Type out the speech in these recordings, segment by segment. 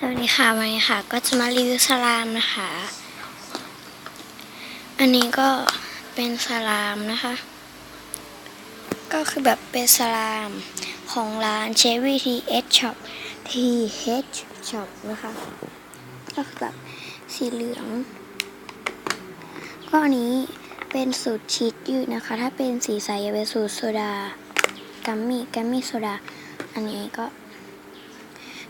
สวัสดีค่ะวันนี้ค่ะ ก็จะมารีวิวสลามนะคะ อันนี้ก็เป็นสลามนะคะ ก็คือแบบเป็นสลามของร้าน Chevy TH Shop TH Shop นะคะ ก็คือแบบสีเหลือง ก็อันนี้เป็นสูตรชีสยืดนะคะ ถ้าเป็นสีใสจะเป็นสูตรโซดา กัมมี่กัมมี่โซดา อันนี้ก็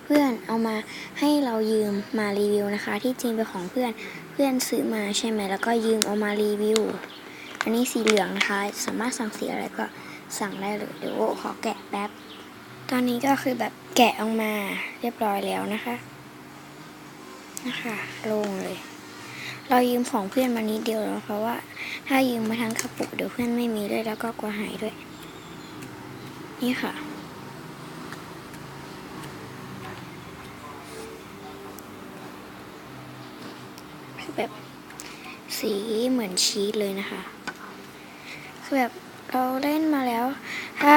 เพื่อนเอามาให้เรายืมมารีวิวนะคะ ที่จริงเป็นของเพื่อนเพื่อนซื้อมาใช่ไหมแล้วก็ยืมเอามารีวิว อันนี้สีเหลืองนะคะสามารถสั่งสีอะไรก็สั่งได้เลยเดี๋ยวขอแกะแป๊บตอนนี้ก็คือแบบแกะออกมาเรียบร้อยแล้วนะคะนะคะโล่งเลย เรายืมของเพื่อนมานิดเดียวแล้วเพราะว่า ถ้ายืมมาทั้งกระปุกเดี๋ยวเพื่อนไม่มีด้วยแล้วก็กลัวหายด้วย นี่ค่ะ คือแบบสีเหมือนชีสเลยนะคะ คือแบบเราเล่นมาแล้ว ถ้า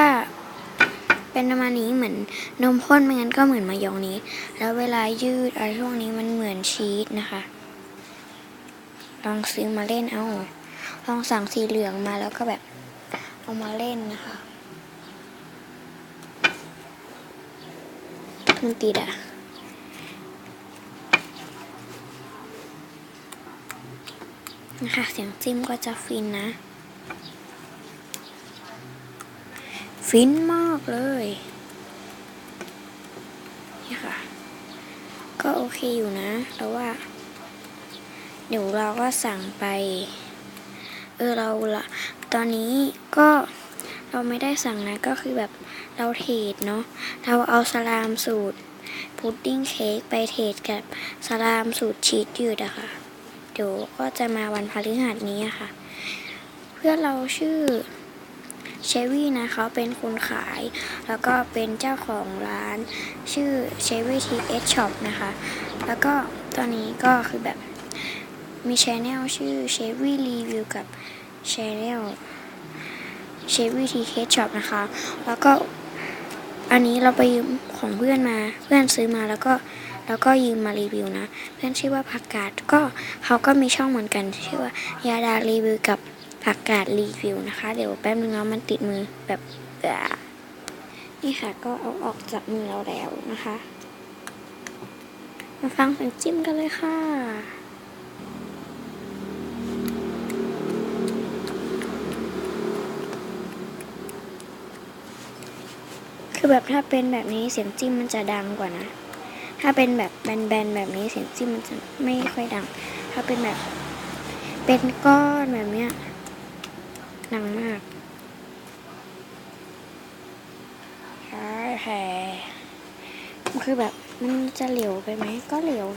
เป็นประมาณนี้เหมือนนมข้นไม่งั้นก็เหมือนมายองนี้ แล้วเวลายืดอะไรพวกนี้มันเหมือนชีสนะคะ ลองซื้อมาเล่นเอา ลองสั่งสีเหลืองมาแล้วก็แบบเอามาเล่นนะคะมันติดอะ นะคะเสียงจิ้มก็จะฟินนะ ฟินมากเลยนี่ค่ะ ก็โอเคอยู่นะแต่ว่า เดี๋ยวเราก็สั่งไป เออเราละตอนนี้ก็เราไม่ได้สั่งนะก็คือแบบเราเทรดเนาะเราเอาสลามสูตรพุดดิ้งเค้กไปเทรดกับสลามสูตรชีสยืดอะค่ะ ดี๋ยวก็จะมาวันพฤหัสนี้ค่ะ เพื่อนเราชื่อเชวี่นะเขาเป็นคนขาย แล้วก็เป็นเจ้าของร้านชื่อเชวี่ทีเอชช็อปนะคะ แล้วก็ตอนนี้ก็คือแบบมีชแนลชื่อเชวี่รีวิวกับชแนลเชวี่ทีเอชช็อปนะคะ แล้วก็อันนี้เราไปยืมของเพื่อนมาเพื่อนซื้อมาแล้วก็ แล้วก็ยืมมารีวิวนะ เพื่อนชื่อว่าผักกาดก็เขาก็มีช่องเหมือนกัน ชื่อว่ายาดารีวิวกับผักกาดรีวิวนะคะ เดี๋ยวแป๊บนึงเนาะมันติดมือแบบอ่านี่ค่ะก็เอาออกจากมือเราแล้วนะคะ มาฟังเสียงจิ้มกันเลยค่ะคือแบบถ้าเป็นแบบนี้เสียงจิ้มมันจะดังกว่านะ ถ้าเป็นแบบแบนๆแบบนี้เสียงจิ้มมันจะไม่ค่อยดัง ถ้าเป็นแบบ เป็นก้อนแบบเนี้ยดังมากใช่แผ่คือแบบมันจะเหลวไปไหมก็เหลว